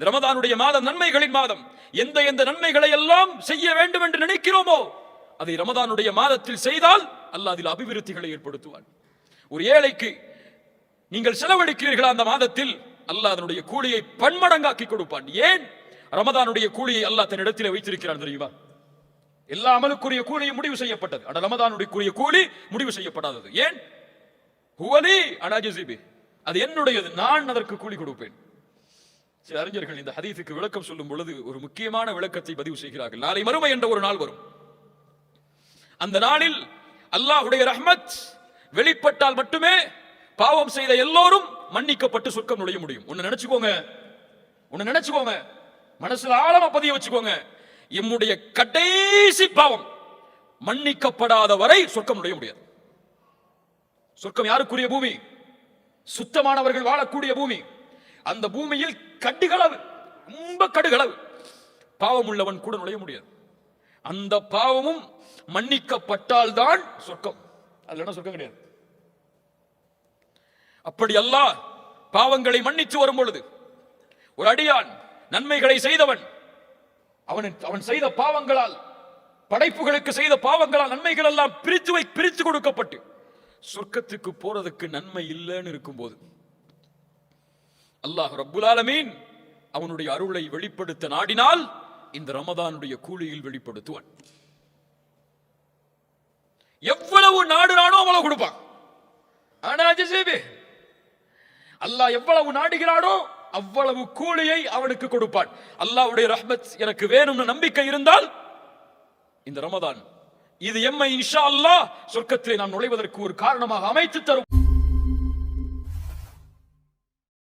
இந்த ரமதானுடைய மாதம் நன்மைகளின் மாதம். எந்த எந்த நன்மைகளை எல்லாம் செய்ய வேண்டும் என்று நினைக்கிறோமோ அதை ரமதானுடைய மாதத்தில் செய்தால் அல்லாஹ் அதில் அபிவிருத்திகளை ஏற்படுத்துவான். ஒரு ஏழைக்கு நீங்கள் செலவழிக்கிறீர்களா அந்த மாதத்தில் அல்லாஹ் அதனுடைய கூலியை பன்மடங்காக்கி கொடுப்பான். ஏன்? ரமதானுடைய கூலியை அல்லாஹ் தன்னிடத்தில் வைத்திருக்கிறான் தெரியுமா? எல்லா அமலுக்குரிய கூலியும் முடிவு செய்யப்பட்டது. ஆனால் ரமதானுடைய கூலி முடிவு செய்யப்படாதது. ஏன்? ஹுவலி அனாஜிபி அது என்னுடையது. நான் அதற்கு கூலி கொடுப்பேன். சில அறிஞர்கள் இந்த ஹதீஸுக்கு விளக்கம் சொல்லும் பொழுது ஒரு முக்கியமான விளக்கத்தை பதிவு செய்கிறார்கள். நாளை மறுமை என்ற ஒரு நாள் வரும். அந்த நாளில் அல்லாஹுடைய ரஹ்மத் வெளிப்பட்டால் மட்டுமே பாவம் செய்த எல்லோரும் மன்னிக்கப்பட்டு சொர்க்கம் நுழைய முடியும். ஒன்னு நினைச்சுக்கோங்க. ஒன்னு நினைச்சுக்கோங்க. மனசுல ஆழமா பதிய வச்சுக்கோங்க. எம்முடைய கடைசி பாவம் மன்னிக்கப்படாத வரை சொர்க்கம் நுழைய முடியாது. சொர்க்கம் யாருக்குரிய பூமி? சுத்தமானவர்கள் வாழக்கூடிய பூமி. அந்த பூமியில் கடுகளவு ரொம்ப கடுகளவு. பாவம் உள்ளவன் கூட நுழைய முடியாது. அந்த பாவமும் மன்னிக்கப்பட்டால் தான் சொர்க்கம். அதுல சொர்க்கம் கிடையாது? அப்படி அல்ல பாவங்களை மன்னித்து வரும் பொழுது ஒரு அடியான் நன்மைகளை செய்தவன் அவன் அவன் செய்த பாவங்களால் படைப்புகளுக்கு செய்த பாவங்களால் நன்மைகள் எல்லாம் பிரித்து வை பிரித்து கொடுக்கப்பட்டு சொர்க்கத்துக்கு போறதுக்கு நன்மை இல்லைன்னு இருக்கும்போது அல்லாஹ் ரப்புல் அவனுடைய அருளை வெளிப்படுத்த நாடினால் இந்த ரமதானுடைய கூலியில் வெளிப்படுத்துவான். எவ்வளவு நாடுறானோ அவ்வளவு கொடுப்பான். ஆனா அல்லாஹ் எவ்வளவு நாடுகிறானோ அவ்வளவு கூலியை அவனுக்கு கொடுப்பான். அல்லாவுடைய ரஹ்மத் எனக்கு வேணும்னு நம்பிக்கை இருந்தால் இந்த ரமதான் இது எம்மை இன்ஷா அல்லாஹ் சொர்க்கத்திலே நாம் நுழைவதற்கு ஒரு காரணமாக அமைத்து தரும்.